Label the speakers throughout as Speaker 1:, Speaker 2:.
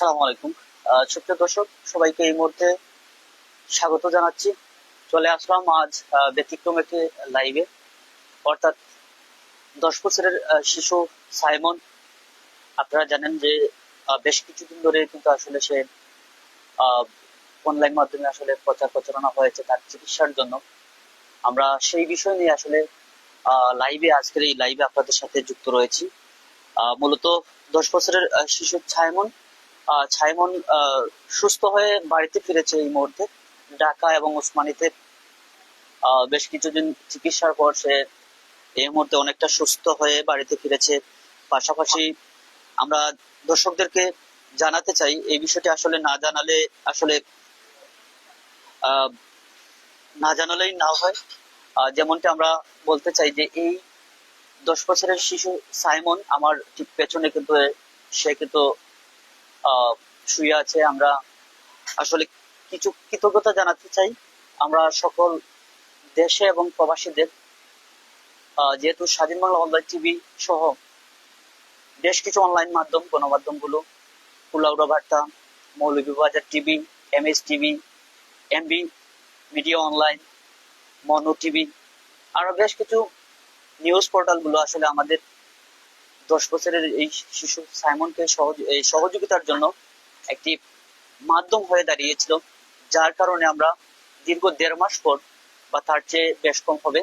Speaker 1: আসসালামু আলাইকুম। সুপ্রিয় দর্শক, সবাইকে এই স্বাগত জানাচ্ছি। চলে আসলাম আজ ব্যতিক্রম একটি লাইভে অর্থাৎ দশ বছরের শিশু সাইমন, আপনারা জানেন যে বেশ কিছুদিন ধরে কিন্তু আসলে সে অনলাইন মাধ্যমে আসলে প্রচার প্রচারণা হয়েছে তার চিকিৎসার জন্য। আমরা সেই বিষয় নিয়ে আসলে লাইভে আজকের এই লাইভে আপনাদের সাথে যুক্ত রয়েছি। মূলত দশ বছরের শিশু ছায়মন আহ, সুস্থ হয়ে বাড়িতে ফিরেছে এই মুহূর্তে। ঢাকা এবং উসমানীতে বেশ কিছুদিন চিকিৎসার পর সে এই মুহূর্তে অনেকটা সুস্থ হয়ে বাড়িতে ফিরেছে। পাশাপাশি আমরা দর্শকদেরকে জানাতে চাই এই বিষয়টি আসলে না জানালে আসলে না জানালেই না হয়। যেমনটি আমরা বলতে চাই যে এই দশ বছরের শিশু সাইমন আমার ঠিক পেছনে কিন্তু সে কিন্তু শুয়ে আছে। আমরা আসলে কিছু কৃতজ্ঞতা জানাতে চাই। আমরা সকল দেশে এবং প্রবাসীদের যেহেতু স্বাধীন বাংলা অনলাইন টিভি সহ বেশ কিছু অনলাইন মাধ্যম, গণমাধ্যমগুলো বার্তা, Moulvibazar TV M S TV, MB media online, Mono TV, আরও বেশ কিছু নিউজ পোর্টালগুলো আসলে আমাদের দশ বছরের এই শিশু সাইমনকে সহযোগিতার জন্য একটি মাধ্যম হয়ে দাঁড়িয়েছিল, যার কারণে আমরা দীর্ঘ দেড় মাস পর বা তার চেয়ে বেশ কম হবে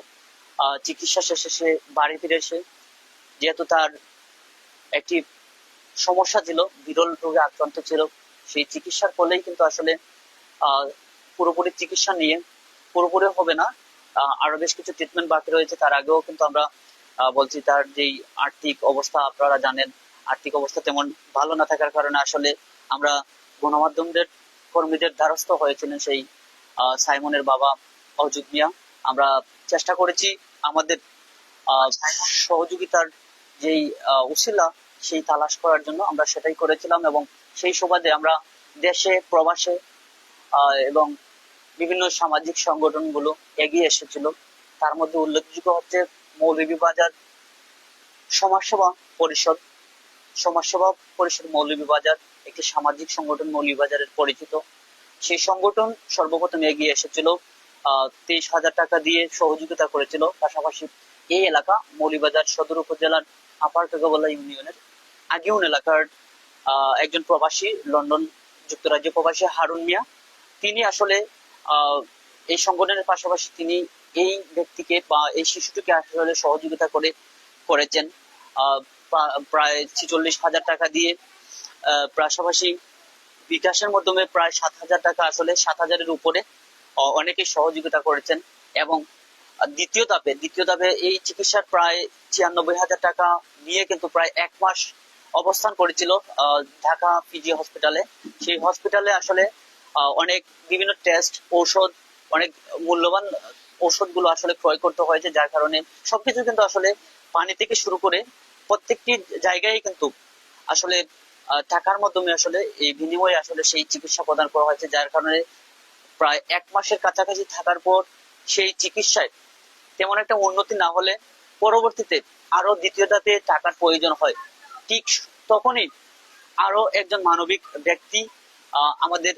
Speaker 1: চিকিৎসা শেষে সে বাড়ি ফিরে এসে যেহেতু তার একটি সমস্যা ছিল, বিরল রোগে আক্রান্ত ছিল, সেই চিকিৎসার ফলেই কিন্তু আসলে পুরোপুরি চিকিৎসা নিয়ে, পুরোপুরি হবে না আরও বেশ কিছু ট্রিটমেন্ট বাকি রয়েছে, তার আগেও কিন্তু আমরা বলছি তার যেই আর্থিক অবস্থা, আপনারা জানেন আর্থিক অবস্থা তেমন ভালো না থাকার কারণে আসলে আমরা গণমাধ্যমদের কর্মীদের দ্বারস্থ হয়েছিলেন সেই সাইমনের বাবা অযুত মিয়া। আমরা চেষ্টা করেছি আমাদের সহযোগিতার যেই উসিলা সেই তালাশ করার জন্য আমরা সেটাই করেছিলাম এবং সেই সুবাদে আমরা দেশে, প্রবাসে এবং বিভিন্ন সামাজিক সংগঠনগুলো এগিয়ে এসেছিল। তার মধ্যে উল্লেখযোগ্য হচ্ছে মৌলভীবাজার সমাজসেবা পরিষদ সমাজসেবা পরিষদ মৌলভীবাজার, একটি সামাজিক সংগঠন মৌলভীবাজারের পরিচিত। সেই সংগঠন সর্বপ্রথম এগিয়ে এসেছিল তেইশ হাজার টাকা দিয়ে সহযোগিতা করেছিল। পাশাপাশি এই এলাকা মৌলভীবাজার সদর উপজেলার আপার কাকাবলা ইউনিয়নের আগিউন এলাকার একজন প্রবাসী, লন্ডন যুক্তরাজ্য প্রবাসী হারুন মিয়া। তিনি আসলে এই সংগঠনের পাশাপাশি তিনি এই ব্যক্তিকে বা এই শিশুটিকে আসলে সহযোগিতা করে করেছেন। প্রায় ছিচল্লিশ হাজার টাকা দিয়ে। পাশাপাশি বিকাশের মাধ্যমে প্রায় সাত হাজার টাকা আসলে সাত হাজারের উপরে অনেকে সহযোগিতা করেছেন এবং দ্বিতীয় ধাপে দ্বিতীয় ধাপে এই চিকিৎসার প্রায় ছিয়ানব্বই হাজার টাকা নিয়ে কিন্তু প্রায় এক মাস অবস্থান করেছিল ঢাকা পিজি হসপিটালে। সেই হসপিটালে আসলে অনেক বিভিন্ন টেস্ট, ঔষধ, অনেক মূল্যবান ঔষধগুলো আসলে ক্রয় করতে হয়েছে যার কারণে সবকিছু কিন্তু আসলে পানি থেকে শুরু করে প্রত্যেকটি জায়গায় কিন্তু আসলে টাকার মাধ্যমে আসলে এই বিনিময়ে আসলে সেই চিকিৎসা প্রদান করা হয়েছে, যার কারণে প্রায় এক মাসের কাছাকাছি থাকার পর সেই চিকিৎসায় তেমন একটা উন্নতি না হলে পরবর্তীতে আরও দ্বিতীয় ধাপে টাকার প্রয়োজন হয়। ঠিক তখনই আরও একজন মানবিক ব্যক্তি আমাদের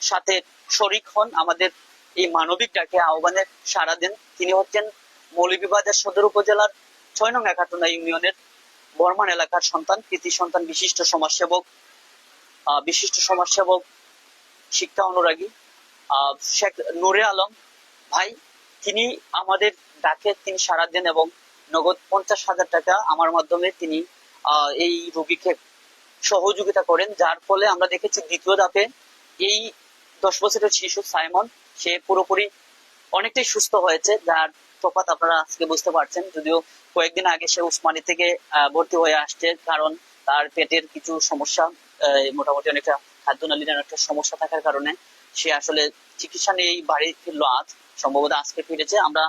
Speaker 1: সাথে শরিক হন, আমাদের এই মানবিক ডাকে আহ্বানে সাড়া দেন। তিনি হচ্ছেন মৌলভীবাজার সদর উপজেলার ছয় নং একাটনা ইউনিয়নের বর্মান এলাকার সন্তান, কৃতি সন্তান, বিশিষ্ট সমাজসেবক বিশিষ্ট সমাজসেবক, শিক্ষা অনুরাগী। শেখ নুরে আলম ভাই, তিনি আমাদের ডাকে তিনি সাড়া দেন এবং নগদ পঞ্চাশ হাজার টাকা আমার মাধ্যমে তিনি এই রোগীকে সহযোগিতা করেন, যার ফলে আমরা দেখেছি দ্বিতীয় ধাপে এই দশ বছরের শিশু সাইমন সে পুরোপুরি অনেকটাই সুস্থ হয়েছে, যার তফাৎ আপনারা আজকে বুঝতে পারছেন। যদিও কয়েকদিন আগে সে উসমানী থেকে ভর্তি হয়ে আসছে, কারণ তার পেটের কিছু সমস্যা মোটামুটি অনেকটা খাদ্যনালীর অনেকটা সমস্যা থাকার কারণে সে আসলে চিকিৎসা নিয়েই বাড়ি ফিরলো আজ। সম্ভবত আজকে ফিরেছে। আমরা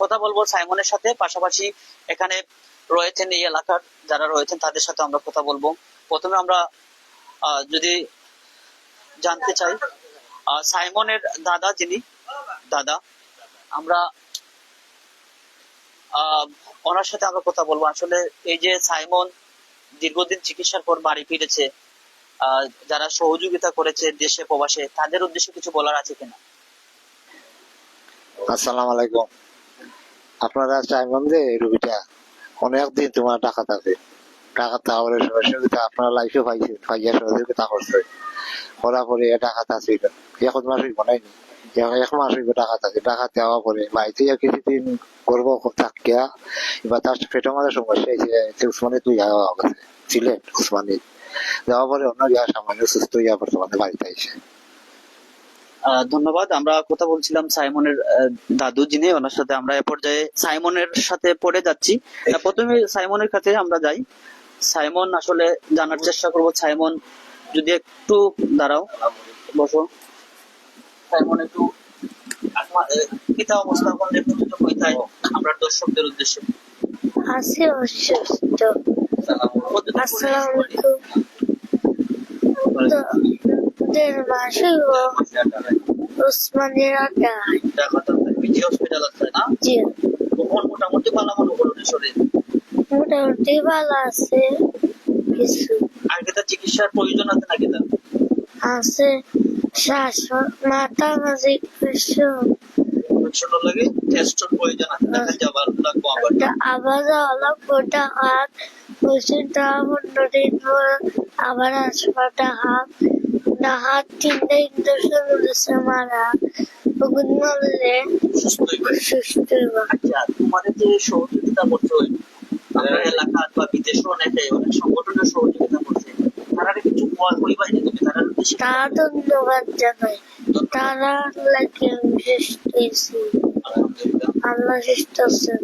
Speaker 1: কথা বলব সাইমনের সাথে। পাশাপাশি এখানে রয়েছেন এই এলাকার যারা রয়েছেন, তাদের সাথে আমরা কথা বলব। প্রথমে আমরা যদি জানতে চাই সাইমনের দাদা যিনি, দাদা, আমরা ওনার সাথে আমরা কথা বলব। আসলে এই যে সাইমন দীর্ঘদিন চিকিৎসার পর বাড়ি ফিরেছে যারা সহযোগিতা করেছে দেশে, প্রবাসে, তাদের উদ্দেশ্যে কিছু বলার আছে কিনা?
Speaker 2: আসসালামু আলাইকুম। আপনারা চাইবেন যে রুগীটা, অনেক দিন তোমার টাকা থাকে টাকা তাহলে সহযোগিতা আপনারা লাইফে পাইছে পাইয়া সহযোগিতা করছে। করার পরে টাকা আছে, এক মাস হইব নাই এক মাস হইব থাকে টাকা দেওয়া পরে বাড়িতে কিছুদিন করব থাকিয়া এবার তার সমস্যা হয়েছে উসমানে তুই যাওয়া গেছে উসমানে যাওয়ার পরে অন্য যা সামান্য সুস্থ বর্তমানে বাড়িতে
Speaker 1: ধন্যবাদ। আমরা কথা বলছিলাম সাইমনের দাদু যিনি, ওনার সাথে আমরা এ পর্যায়ে সাইমনের সাথে পড়ে যাচ্ছি। প্রথমে সাইমনের কাছে আমরা যাই। সাইমন আসলে জানার চেষ্টা করব। সাইমন যদি একটু দাঁড়াও বসো। সাইমন একটু পিতা অবস্থা? কোন যদি কইতাই আমরা দর্শকদের উদ্দেশ্যে।
Speaker 3: আছি অসুস্থ আসসালামু আলাইকুম
Speaker 1: হসপিটাল আছে না?
Speaker 3: জি।
Speaker 1: মোটামুটি ভালো মনে করুন শরীর।
Speaker 3: মোটামুটি ভালো আছে। কিছু।
Speaker 1: আগে তার চিকিৎসার প্রয়োজন আছে নাকি তার?
Speaker 3: আছে শ্বাস মাথা মাঝে কিছু।
Speaker 1: ছোট লাগে টেস্টের প্রয়োজন আছে দেখা যাবার লাগবো আবার
Speaker 3: ওটা আবার অলপ ওটা হাত ওষুধটা পনেরো আবার হাসপাতাল হাত। না হাত তিনটা ইঞ্জেকশন দিচ্ছে মারা। ওগুলো
Speaker 1: সুস্থ হইবে
Speaker 3: সুস্থ
Speaker 1: আচ্ছা তোমাদের যে সহযোগিতা করছ আপনার এলাকার বা বিদেশে অনেকে অনেক সংগঠনের সহযোগিতা করছে। তারা কিছু বল কইবা যে তুমি তারা
Speaker 3: তারা ধন্যবাদ জানাই। তারা লাগে সুস্থ হয়েছি আল্লাহ সুস্থ আছেন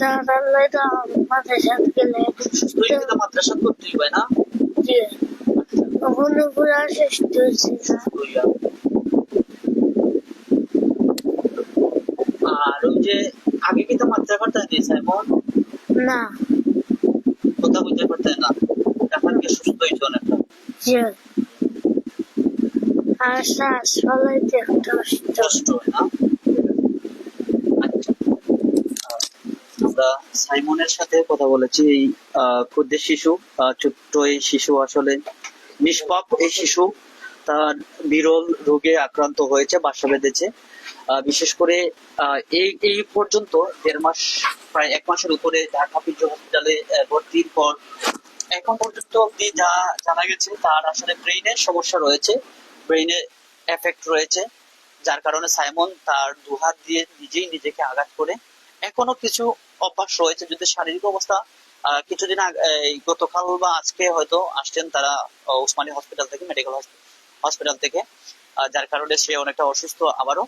Speaker 3: তারা লাগে আমাদের সাথে গেলে
Speaker 1: সুস্থ কিন্তু মাদ্রাসা করতে হইবে না?
Speaker 3: যে কখনো পুরা সুস্থ হয়েছি না।
Speaker 1: আর ওই যে আগে করতে দিয়েছে এমন
Speaker 3: না।
Speaker 1: কথা বুঝতে পারতে না। এখন কি সুস্থ হয়েছে অনেকটা?
Speaker 3: যে আর শ্বাস ফলাইতে কষ্ট
Speaker 1: কষ্ট হয় না? আচ্ছা। আমরা সাইমনের সাথে কথা বলেছি এই ক্ষুদ্র শিশু ছোট্ট এই শিশু আসলে নিষ্পাপ এই শিশু। তার বিরল রোগে আক্রান্ত হয়েছে বাসা বেঁধেছে। বিশেষ করে এই এই পর্যন্ত দেড় মাস প্রায় এক মাসের উপরে ঢাকা পিজি হসপিটালে ভর্তির পর এখন পর্যন্ত অব্দি যা জানা গেছে তার আসলে ব্রেইনের সমস্যা রয়েছে ব্রেইনে এফেক্ট রয়েছে যার কারণে সাইমন তার দুহাত দিয়ে নিজেই নিজেকে আঘাত করে। এখনও কিছু অভ্যাস রয়েছে যদি শারীরিক অবস্থা কিছুদিন গতকাল বা আজকে হয়তো আসছেন তারা আহ, উসমানী হসপিটাল থেকে মেডিকেল হসপিটাল থেকে যার কারণে সে অনেকটা অসুস্থ আবারও।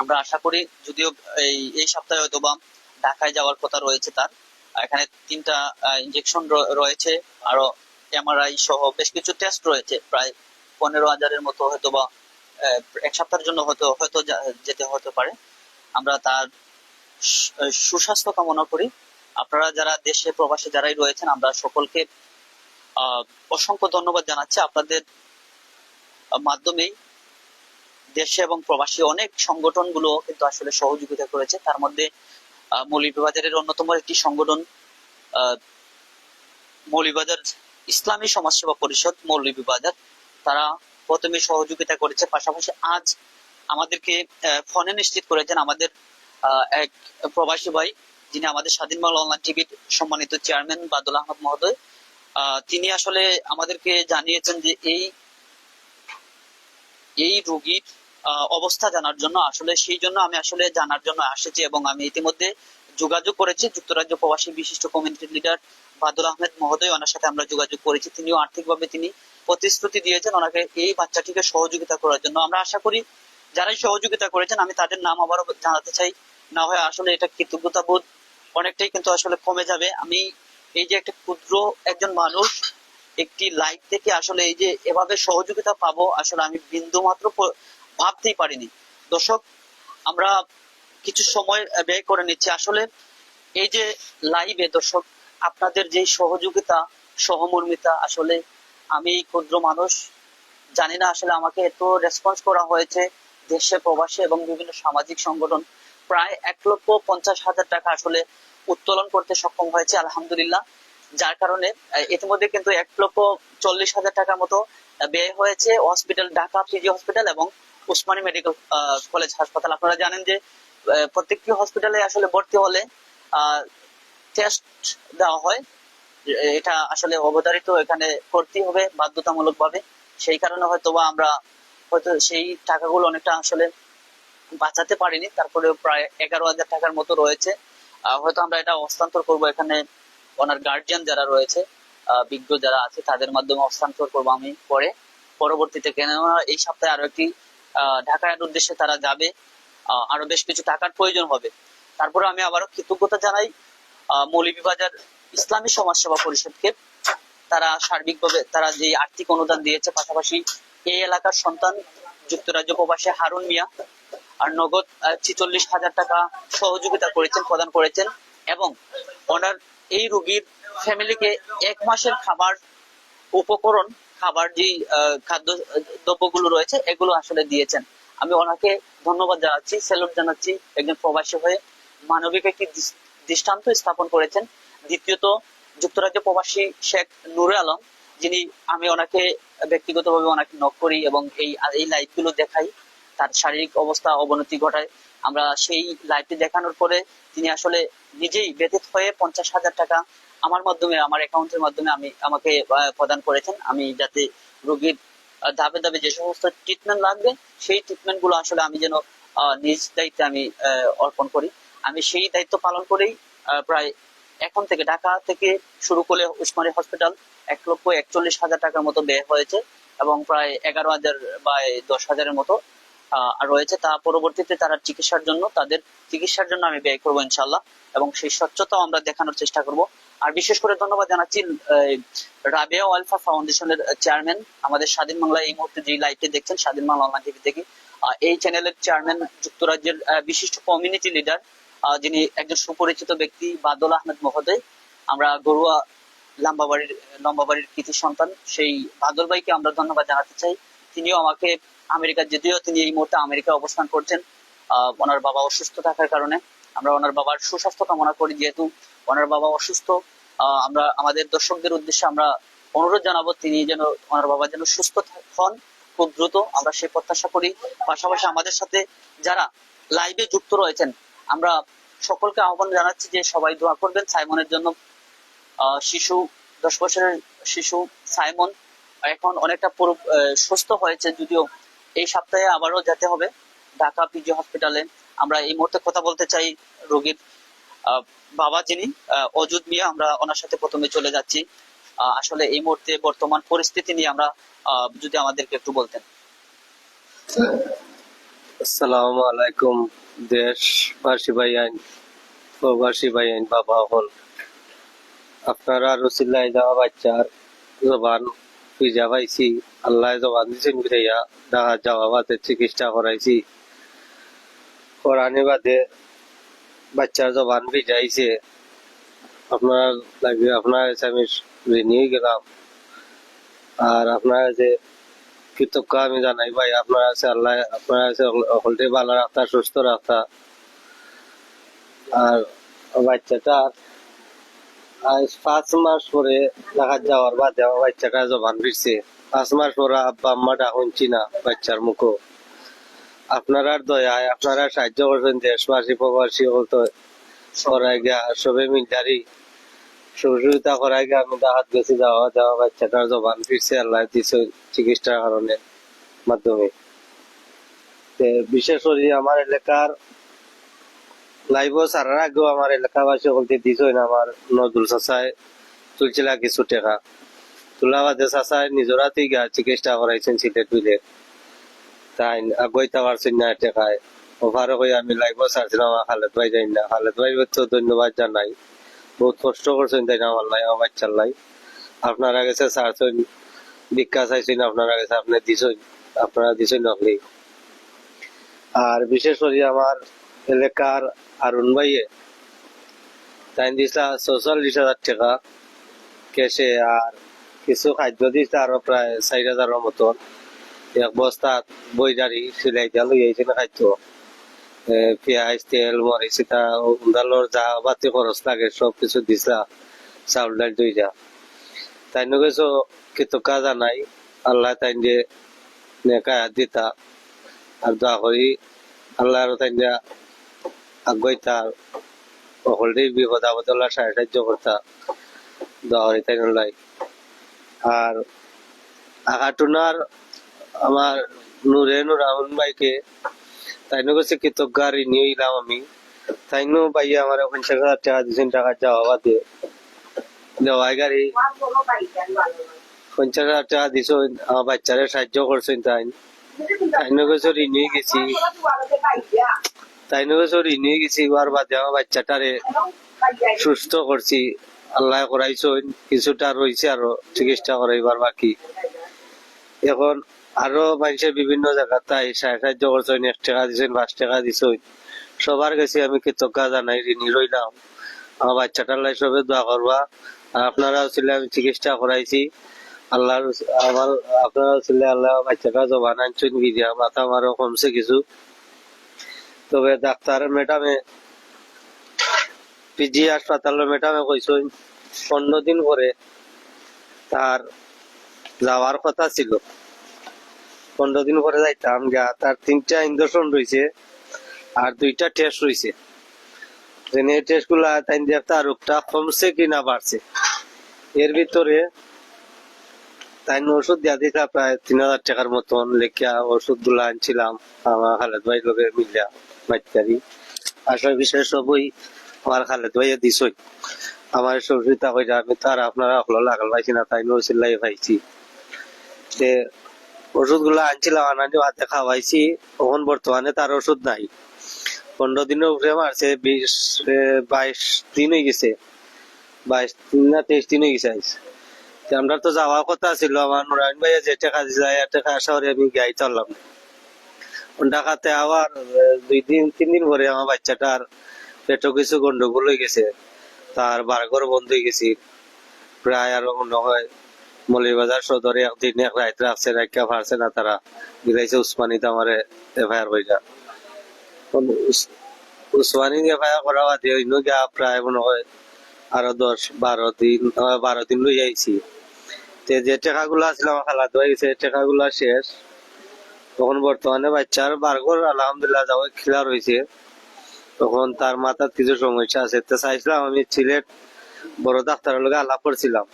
Speaker 1: আমরা আশা করি, যদিও এই এই সপ্তাহে হয়তো বা ঢাকায় যাওয়ার কথা রয়েছে তার। এখানে তিনটা ইনজেকশন রয়েছে, আরও এমআরআই সহ বেশ কিছু টেস্ট রয়েছে। প্রায় পনেরো হাজারের মতো হয়তো বা এক সপ্তাহের জন্য হয়তো হয়তো যেতে হতে পারে। আমরা তার সুস্বাস্থ্য কামনা করি। আপনারা যারা দেশে প্রবাসে যারাই রয়েছেন, আমরা সকলকে অসংখ্য ধন্যবাদ জানাচ্ছি। আপনাদের মাধ্যমেই দেশে এবং প্রবাসী অনেক সংগঠনগুলো কিন্তু আসলে সহযোগিতা করেছে। তার মধ্যে আহ, মৌলভীবাজারের অন্যতম একটি সংগঠন মৌলভীবাজার ইসলামী সমাজসেবা পরিষদ মৌলভীবাজার। তারা প্রথমে সহযোগিতা করেছে। পাশাপাশি আজ আমাদেরকে ফোনে নিশ্চিত করেছেন আমাদের এক প্রবাসী ভাই যিনি আমাদের স্বাধীন বাংলা অনলাইন টিভির সম্মানিত চেয়ারম্যান বাদুল আহমদ মহোদয়। তিনি আসলে আমাদেরকে জানিয়েছেন যে এই এই রোগীর অবস্থা জানার জন্য, আসলে সেই জন্য আমি আসলে জানার জন্য এসেছি এবং আমি ইতিমধ্যে যোগাযোগ করেছি যুক্তরাজ্য প্রবাসী বিশিষ্ট কমিউনিটি লিডার বাদুল আহমেদ মহোদয়, ওনার সাথে আমরা যোগাযোগ করেছি। তিনিও আর্থিকভাবে তিনি প্রতিশ্রুতি দিয়েছেন ওনাকে এই বাচ্চাটিকে সহযোগিতা করার জন্য। আমরা আশা করি যারাই সহযোগিতা করেছেন, আমি তাদের নাম আবারও জানাতে চাই। না হয় আসলে এটা কৃতজ্ঞতা বোধ অনেকটাই কিন্তু আসলে কমে যাবে। আমি এই যে একটা ক্ষুদ্র একজন মানুষ, একটি লাইফ থেকে আসলে এই যে এভাবে সহযোগিতা পাবো, আসলে আমি বিন্দু মাত্র ভাবতেই পারিনি। দর্শক, আমরা কিছু সময় ব্যয় করে নিচ্ছি। আসলে এই যে লাইভে দর্শক, আপনাদের যে সহযোগিতা, সহমর্মিতা, আসলে আমি ক্ষুদ্র মানুষ, জানি না আসলে আমাকে এত রেসপন্স করা হয়েছে দেশে, প্রবাসে এবং বিভিন্ন সামাজিক সংগঠন। প্রায় এক লক্ষ পঞ্চাশ হাজার টাকা আসলে উত্তোলন করতে সক্ষম হয়েছে, আলহামদুলিল্লাহ। যার কারণে ইতিমধ্যে কিন্তু এক লক্ষ চল্লিশ হাজার টাকার মতো ব্যয় হয়েছে হসপিটাল ঢাকা পিজি হসপিটাল এবং উসমানী মেডিকেল কলেজ, হাসপাতাল। আপনারা জানেন যে প্রত্যেকটি হসপিটালে আসলে ভর্তি হলে টেস্ট দেওয়া হয়। এটা আসলে অবধারিত, এখানে করতেই হবে বাধ্যতামূলক ভাবে সেই কারণে হয়তো বা আমরা হয়তো সেই টাকাগুলো অনেকটা আসলে বাঁচাতে পারিনি। তারপরে প্রায় এগারো হাজার টাকার মতো রয়েছে। হয়তো আমরা এটা হস্তান্তর করব এখানে ওনার গার্জিয়ান যারা রয়েছে বিজ্ঞ যারা আছে, তাদের মাধ্যমে হস্তান্তর করব আমি পরে। পরবর্তীতে কেননা এই সপ্তাহে আরও একটি ঢাকার উদ্দেশ্যে তারা যাবে। আরও বেশ কিছু টাকার প্রয়োজন হবে। তারপরে আমি আবারও কৃতজ্ঞতা জানাই মৌলভীবাজার ইসলামী সমাজ সেবা পরিষদকে। তারা সার্বিকভাবে, তারা যে আর্থিক অনুদান দিয়েছে, পাশাপাশি এই এলাকার সন্তান যুক্তরাজ্য প্রবাসী হারুন মিয়া, আর নগদ ছিচল্লিশ হাজার টাকা সহযোগিতা করেছেন, প্রদান করেছেন এবং ওনার এই রুগীর ফ্যামিলিকে এক মাসের খাবার, উপকরণ খাবার যে খাদ্য দ্রব্যগুলো রয়েছে, এগুলো আসলে দিয়েছেন। আমি ওনাকে ধন্যবাদ জানাচ্ছি স্যালুট জানাচ্ছি একজন প্রবাসী হয়ে। মানবিক একটি দৃষ্টান্ত স্থাপন করেছেন। দ্বিতীয়ত যুক্তরাজ্য প্রবাসী শেখ নুরে আলম, যিনি আমি ওনাকে ব্যক্তিগতভাবে ওনাকে নক করি এবং এই এই লাইভগুলো দেখাই, তার শারীরিক অবস্থা, অবনতি ঘটায়। আমরা সেই লাইভটি দেখানোর পরে তিনি আসলে নিজেই ব্যথিত হয়ে পঞ্চাশ হাজার টাকা আমার মাধ্যমে, আমার অ্যাকাউন্টের মাধ্যমে আমি আমাকে প্রদান করেছেন। আমি যাতে রোগীর ধাপে ধাপে যে সমস্ত ট্রিটমেন্ট লাগবে, সেই ট্রিটমেন্টগুলো আসলে আমি যেন নিজ দায়িত্বে আমি অর্পণ করি। আমি সেই দায়িত্ব পালন করেই প্রায় এখন থেকে ঢাকা থেকে শুরু করে উসমানী হসপিটাল এক লক্ষ একচল্লিশ হাজার টাকার মতো ব্যয় হয়েছে এবং প্রায় এগারো হাজার বা দশ হাজারের মতো রয়েছে। তা পরবর্তীতে তারা চিকিৎসার জন্য, তাদের চিকিৎসার জন্য আমি ব্যয় করব ইনশাল্লাহ এবং সেই স্বচ্ছতাও আমরা দেখানোর চেষ্টা করব। আর বিশেষ করে ধন্যবাদ জানাচ্ছি রাবেয়া আলফা ফাউন্ডেশনের চেয়ারম্যান আমাদের স্বাধীন বাংলা এই মুহূর্তে যে লাইভটি দেখছেন স্বাধীন বাংলা অনলাইন টিভি থেকে এই চ্যানেলের চেয়ারম্যান যুক্তরাজ্যের বিশিষ্ট কমিউনিটি লিডার যিনি একজন সুপরিচিত ব্যক্তি বাদল আহমেদ মহোদয়। আমরা গরুয়া লম্বাবাড়ির লম্বাবাড়ির কৃতি সন্তান সেই বাদল ভাইকে আমরা ধন্যবাদ জানাতে চাই। তিনিও আমাকে আমেরিকা যদিও তিনি এই মুহূর্তে আমেরিকায় অবস্থান করছেন আহ, ওনার বাবা অসুস্থ থাকার কারণে। আমরা ওনার বাবার সুস্বাস্থ্য কামনা করি, যেহেতু ওনার বাবা অসুস্থ আমরা, আমাদের দর্শকদের উদ্দেশ্যে আমরা অনুরোধ জানাব তিনি যেন ওনার বাবা যেন সুস্থ হন, খুব দ্রুত আমরা সেই প্রত্যাশা করি। পাশাপাশি আমাদের সাথে যারা লাইভে যুক্ত রয়েছেন, আমরা সকলকে আহ্বান জানাচ্ছি যে সবাই দোয়া করবেন সাইমনের জন্য। শিশু, দশ বছরের শিশু সাইমন এখন অনেকটা পুরো সুস্থ হয়েছে, যদিও এই সপ্তাহে আবারও যেতে হবে। ঢাকা পিজি হসপিটালে আমরা এই মুহূর্তে কথা বলতে চাই রোগীর বাবা যিনি অজুদ মিয়া, আমরা ওনার সাথে প্রথমে চলে যাচ্ছি। আসলে এই মুহূর্তে বর্তমান পরিস্থিতি নিয়ে আমরা যদি আমাদেরকে একটু বলতেন।
Speaker 4: আসসালামু আলাইকুম ভাই আইন, প্রবাসী ভাই আইন, বাবা হল। আপনারা রসিল্লাই যাওয়া বাচ্চার জবান পাইছি, আল্লাহ জবান বিরাইয়া দেখা যাওয়া চিকিৎসা করাইছি। করানি বাদে বাচ্চার জবান ভিজাইছে। আপনার লাগে আপনার কাছে আমি ঋণী গেলাম। আর আপনার যে কৃতজ্ঞ আমি জানাই ভাই, আপনার আছে আল্লাহ, আপনার আছে হলটে ভালো রাখতা, সুস্থ রাখতা। আর বাচ্চাটা আজ পাঁচ মাস পরে দেখা যাওয়ার বাদে আমার বাচ্চাটা জবান ফিরছে পাঁচ মাস পরে আব্বা, আম্মা ডাকুনছি না বাচ্চার মুখো। আপনারা দয়ায়, আপনারা সাহায্য করছেন দেশবাসী, প্রবাসী হতো করাই গিয়া, সবে মিলটারি সহযোগিতা করাই গিয়া আমি দেখাত গেছি, যাওয়া যাওয়া বাচ্চাটার জবান ফিরছে, আল্লাহ দিছে চিকিৎসার কারণে, মাধ্যমে। বিশেষ করে আমার এলাকার লাইভ সারার আগেও আমার এলাকাবাসী বলতে দিছই না আমার নজরুল চাচায় তুলছিল কিছু টাকা। তোলা বাদে চাচায় নিজরাতেই গা চিকিৎসা করাইছেন, সিলেট বিলে তাই আগইতে পারছেন না টাকায় হয়ে আমি খালেদ ভাই যাই না। খালেদ ভাই তো ধন্যবাদ জানাই। বহুত কষ্ট করছেন তাই না আমার লাই, আমার বাচ্চার লাই। ভিক্ষা চাইছেন আপনি দিছেন, আপনারা দিছেন আর বিশেষ করে আমার এলাকার আরুন ভাইয়ে, তাই দিছিল চৌচল্লিশ হাজার টাকা। কেসে আর কিছু খাদ্য দিচ্ছে আরও প্রায় চার হাজারের মতন। এক বস্তা বইদারি সিলাই দিয়া লই আইছে না এ, পেঁয়াজ তেল মরিচ এটা উন্দালোর যা বাতি খরচ লাগে সব কিছু দিছা চাউল ডাল দুইটা তাই নগেছো কিন্তু কাজা নাই আল্লাহ তাই যে নেকা দিতা আর দোয়া করি আল্লাহ আর তাই যে আগুয়াইতা সকলটি বিপদ আপদ আল্লাহ সাহায্য করতা দোয়া করি তাই লাই আর আঘাটুনার আমার নুরে নুরাউন ভাইকে তাই নগেছে কৃতজ্ঞ আর নিয়ে এলাম আমি। তাই নো ভাইয়া আমার পঞ্চাশ হাজার টাকা দিয়েছেন, টাকা যাওয়া বাদে দেওয়াই গাড়ি। পঞ্চাশ হাজার টাকা দিছ আমার বাচ্চারে সাহায্য করছেন তাই। তাই নগেছে ঋণই গেছি। তাই নগেছে ঋণই গেছি আর বাদে আমার বাচ্চাটারে সুস্থ করছি। আল্লাহ করাইছেন, কিছুটা রয়েছে আরও চিকিৎসা করাইবার বাকি। এখন আরও মানুষের বিভিন্ন জায়গা তাই সাহায্য এক টাকা দিছেন পাঁচ টাকা দিছেন সবার কাছে আমি কৃতজ্ঞ জানাই, ঋণী রইলাম আমার বাচ্চাটার লাই সবে দোয়া করবা আর ছিল আমি চিকিৎসা করাইছি আল্লাহর আমার ছিল আল্লাহ বাচ্চাটা জবান আনছেন মাথা আমারও কমছে কিছু। তবে ডাক্তার ম্যাডামে পিজি হাসপাতালের ম্যাডামে কইছেন পনেরো দিন পরে তার যাওয়ার কথা ছিল। পনেরো দিন পরে যাইতাম, গা, তার তিনটা ইঞ্জেকশন রয়েছে আর দুইটা টেস্ট রয়েছে এই টেস্টগুলা তাই রোগটা কমছে কি না বাড়ছে। এর ভিতরে তাই ওষুধ দিয়া দিতা প্রায় তিন হাজার টাকার মতন লেখিয়া ওষুধগুলা আনছিলাম আমার খালেদ ভাই মিলিয়া বিষয় সবই আমার খালেদ দিছই। আমার কইরা আমি তার আপনারা হলো লাগাল পাইছি না তাই নসিল্লাই পাইছি। ওষুধগুলা আনছিলাম আনানি হাতে খাওয়াইছি। তখন বর্তমানে তার ওষুধ নাই। পনেরো দিনের উপরে মারছে, বিশ বাইশ দিন হয়ে গেছে। বাইশ দিন না তেইশ দিন হয়ে গেছে আমরা তো যাওয়ার কথা ছিল, আমার নুরায়ণ ভাইয়া যে টাকা যায় টাকা শহরে আমি গাই চললাম ঢাকাতে আবার দুই দিন, তিন দিন পরে আমার বাচ্চাটার পেটও কিছু গন্ডগোল হয়ে গেছে। তার বারঘর বন্ধ হয়ে গেছি। প্রায় আরও মনে হয় মলিবাজার সদরে একদিন এক রাত রাখছে রাখা পারছে না তারা গিলাইছে উসমানিতে আমার এফআইআর হইয়া উসমানি এফআইআর করা বাদে অন্য গিয়া প্রায় মনে হয় আরও দশ বারো দিন বারো দিন লই আইছি তে যে টাকা গুলা আসলে আমার খালাত হয়ে গেছে টাকা গুলা শেষ। তখন বর্তমানে বাচ্চার বারঘর আলহামদুলিল্লাহ যাও খেলা রয়েছে তখন তার মাথার কিছু সমস্যা আছে। তো চাইছিলাম আমি সিলেট বড় ডাক্তারের লগে আলাপ করছিলাম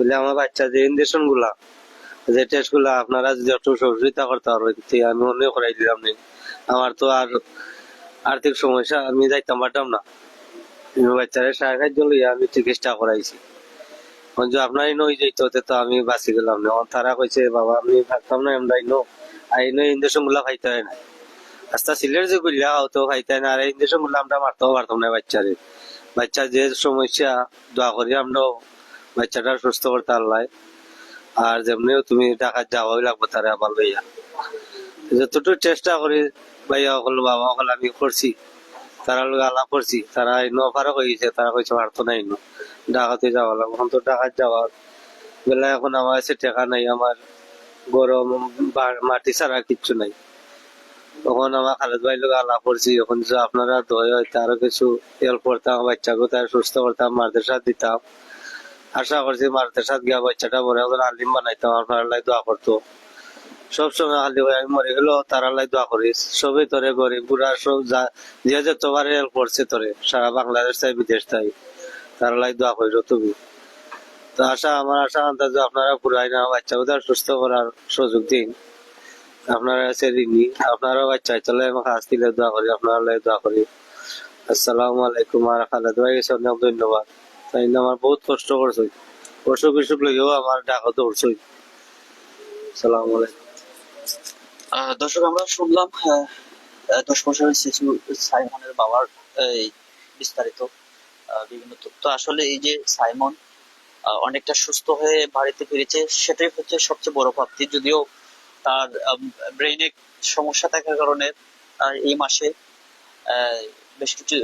Speaker 4: বলে আমার বাচ্চা যে ইঞ্জেকশনগুলা, যে টেস্টগুলা আপনারা যদি একটু সহযোগিতা করতে পারবেন আমি অন্য করাই দিলাম নি আমার তো আর আর্থিক সমস্যা, আমি যাইতাম পারতাম না। বাচ্চারে লইয়া আমি চিকিৎসা করাইছি। আপনারই নই তো আমি বাঁচি গেলাম না। তারা কইছে, বাবা, আমি থাকতাম না আমরা ইনো আইনো ইঞ্জেকশনগুলা খাইতে হয় না। আস্তা সিলের যে হতো খাইতে না। আরগুলা আমরা মারতেও পারতাম না বাচ্চারে। বাচ্চার যে সমস্যা, দোয়া করি আমরা বাচ্চাটা সুস্থ করতে আল্লাহ আর যেমনিও তুমি টাকা যাওয়াই লাগবে তারা আবার লইয়া। যতটুকু চেষ্টা করি, ভাইয়া সকল বাবা সকল আমি করছি, তারা লোক আলাপ করছি, তারা ইনো ফারক হয়ে গেছে, তারা কইছে পারতো না। ইনো ডাকাতে যাওয়া লাগবে, এখন তো ডাকাত যাওয়ার বেলা এখন আমার কাছে টাকা নাই, আমার গরম মাটি ছাড়া কিচ্ছু নাই। তখন আমার খালেদ ভাই লোক আলাপ করছি যখন আপনারা দয় হয় তারও কিছু হেল্প করতাম, বাচ্চাকে তার সুস্থ করতাম মারদের সাথ দিতাম আশা করছি মারতে সাথ গিয়া বাচ্চাটা বড় এখন আলিম বানাইতাম আপনার লাই দোয়া করতো। সবসময় আলি ভাই আমি মরে গেল তারা লাই দোয়া করিস সবই তোরে গরিব, বুড়া, সব যা, যে যে তোমার হেল্প করছে তোরে, সারা বাংলাদেশ তাই বিদেশ তাই তারা লাই দোয়া করিস তুমি। তো আশা, আমার আশা, আন্দাজ আপনারা পুরাই না বাচ্চাকে তার সুস্থ করার সুযোগ দিন। আপনারা আছে ঋণী, আপনারাও বাচ্চা চলে আমাকে হাস দিলে দোয়া করি আপনারা লাই দোয়া করি। আসসালামু আলাইকুম আর খালেদ ভাই অনেক ধন্যবাদ। তাই না আমার বহুত কষ্ট করছে। অসুখ বিসুখ লেগেও আমার ডাকা আসসালামু আলাইকুম।
Speaker 1: দর্শক আমরা শুনলাম আহ, দশ বছরের শিশু সাইমনের বাবার এই বিস্তারিত বিভিন্ন তথ্য। আসলে এই যে সাইমন অনেকটা সুস্থ হয়ে বাড়িতে ফিরেছে সেটাই হচ্ছে সবচেয়ে বড় প্রাপ্তি যদিও তার ব্রেইনে সমস্যা থাকার কারণে এই মাসে বেশ কিছু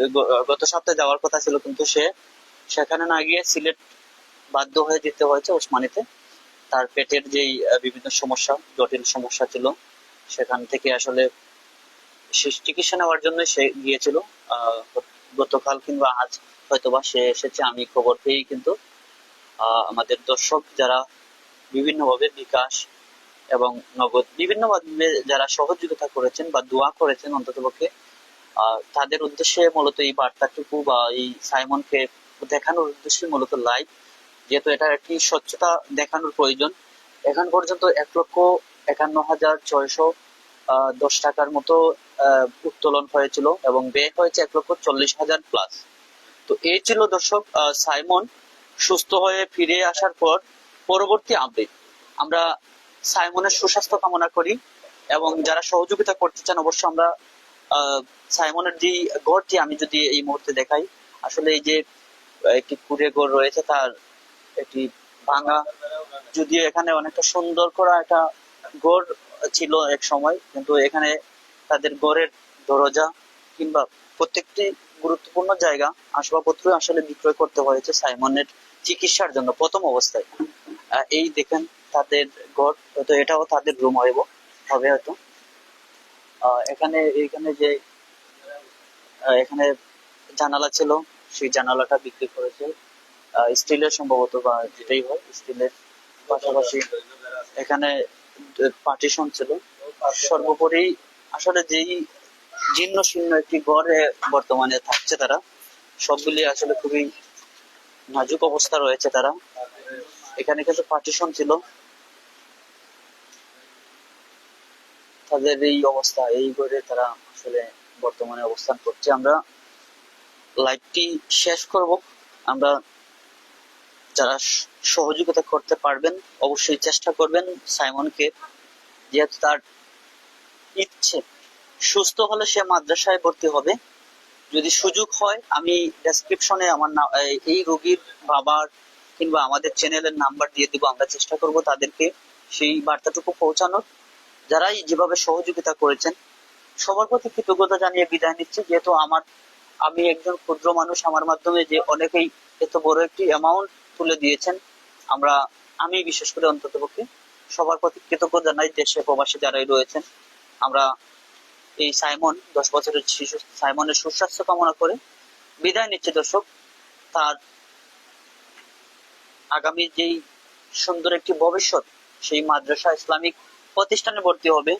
Speaker 1: গত সপ্তাহে যাওয়ার কথা ছিল কিন্তু সে সেখানে না গিয়ে সিলেট বাধ্য হয়ে যেতে হয়েছে ওসমানীতে। তার পেটের যেই বিভিন্ন সমস্যা জটিল সমস্যা ছিল সেখান থেকে আসলে চিকিৎসা নেওয়ার জন্য সে গিয়েছিল। গতকাল কিংবা আজ হয়তোবা সে এসেছে আমি খবর পেয়েই কিন্তু আমাদের দর্শক যারা বিভিন্নভাবে বিকাশ এবং নগদ বিভিন্ন মাধ্যমে যারা সহযোগিতা করেছেন বা দোয়া করেছেন অন্ততপক্ষে আহ, তাদের উদ্দেশ্যে মূলত এই বার্তাটুকু বা এই সাইমনকে দেখানোর উদ্দেশ্যে মূলত লাইভ যেহেতু এটা একটি স্বচ্ছতা দেখানোর প্রয়োজন। এখন পর্যন্ত এক লক্ষ একান্ন হাজার ছয়শো দশ টাকার মতো উত্তোলন হয়েছিল এবং ব্যয় হয়েছে এক লক্ষ চল্লিশ হাজার প্লাস তো এই ছিল দর্শক সাইমন। সুস্থ হয়ে ফিরে আসার পর পরবর্তী আপডেট আমরা সাইমনের সুস্বাস্থ্য কামনা করি এবং যারা সহযোগিতা করতে চান অবশ্য আমরা সাইমনের যে ঘরটি আমি যদি এই মুহূর্তে দেখাই, আসলে এই যে একটি কুড়ে ঘর রয়েছে তার একটি ভাঙা। যদিও এখানে অনেকটা সুন্দর করা একটা ঘর ছিল এক সময়, কিন্তু এখানে তাদের ঘরের দরজা কিংবা প্রত্যেকটি গুরুত্বপূর্ণ জায়গা, আসবাবপত্র আসলে বিক্রয় করতে হয়েছে সাইমনের চিকিৎসার জন্য প্রথম অবস্থায়। এই দেখেন তাদের ঘর হয়তো এটাও তাদের রুম হইব, হবে হয়তো। এখানে এখানে যে এখানে জানালা ছিল সেই জানালাটা বিক্রি করেছে। স্টিলের সম্ভবত বা যেটাই হয় স্টিলের পাশাপাশি এখানে পার্টিশন ছিল। সর্বোপরি আসলে যেই জীর্ণ শীর্ণ একটি ঘরে বর্তমানে থাকছে তারা, সবগুলি আসলে খুবই নাজুক অবস্থা রয়েছে তারা। এখানে কিন্তু পার্টিশন ছিল। তাদের এই অবস্থা, এই ঘরে তারা আসলে বর্তমানে অবস্থান করছে। আমরা লাইভটি শেষ করব। আমরা যারা সহযোগিতা করতে পারবেন, অবশ্যই চেষ্টা করবেন সাইমনকে। যেহেতু তার ইচ্ছে, সুস্থ হলে সে মাদ্রাসায় ভর্তি হবে। যদি সুযোগ হয়, আমি ডেসক্রিপশনে আমার এই- রোগীর বাবার কিংবা আমাদের চ্যানেলের নাম্বার দিয়ে দিব, আমরা চেষ্টা করব তাদেরকে সেই বার্তাটুকু পৌঁছানোর। যারাই যেভাবে সহযোগিতা করেছেন, সবার প্রতি কৃতজ্ঞতা জানিয়ে বিদায় নিচ্ছি। যেহেতু আমার আমি একজন ক্ষুদ্র মানুষ, আমার মাধ্যমে যে অনেকেই এত বড় একটি অ্যামাউন্ট তুলে দিয়েছেন, আমরা, আমি বিশেষ করে অন্ততপক্ষে সবার প্রতি কৃতজ্ঞ জানাই দেশে প্রবাসী যারাই রয়েছেন। আমরা এই সাইমন, দশ বছরের শিশু সাইমনের সুস্বাস্থ্য কামনা করে বিদায় নিচ্ছি দর্শক। তার আগামী যেই সুন্দর একটি ভবিষ্যৎ, সেই মাদ্রাসা ইসলামিক প্রতিষ্ঠানে ভর্তি হবে।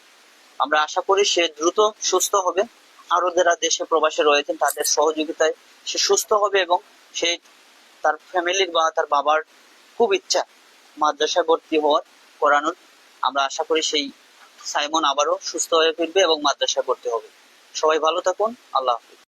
Speaker 1: আমরা আশা করি সে দ্রুত সুস্থ হবে। আরও যারা দেশে প্রবাসে রয়েছেন, তাদের সহযোগিতায় সে সুস্থ হবে এবং সে তার ফ্যামিলির বা তার বাবার খুব ইচ্ছা মাদ্রাসা ভর্তি হওয়ার করানোর। আমরা আশা করি সেই সাইমন আবারও সুস্থ হয়ে ফিরবে এবং মাদ্রাসা ভর্তি হবে। সবাই ভালো থাকুন। আল্লাহ হাফিজ।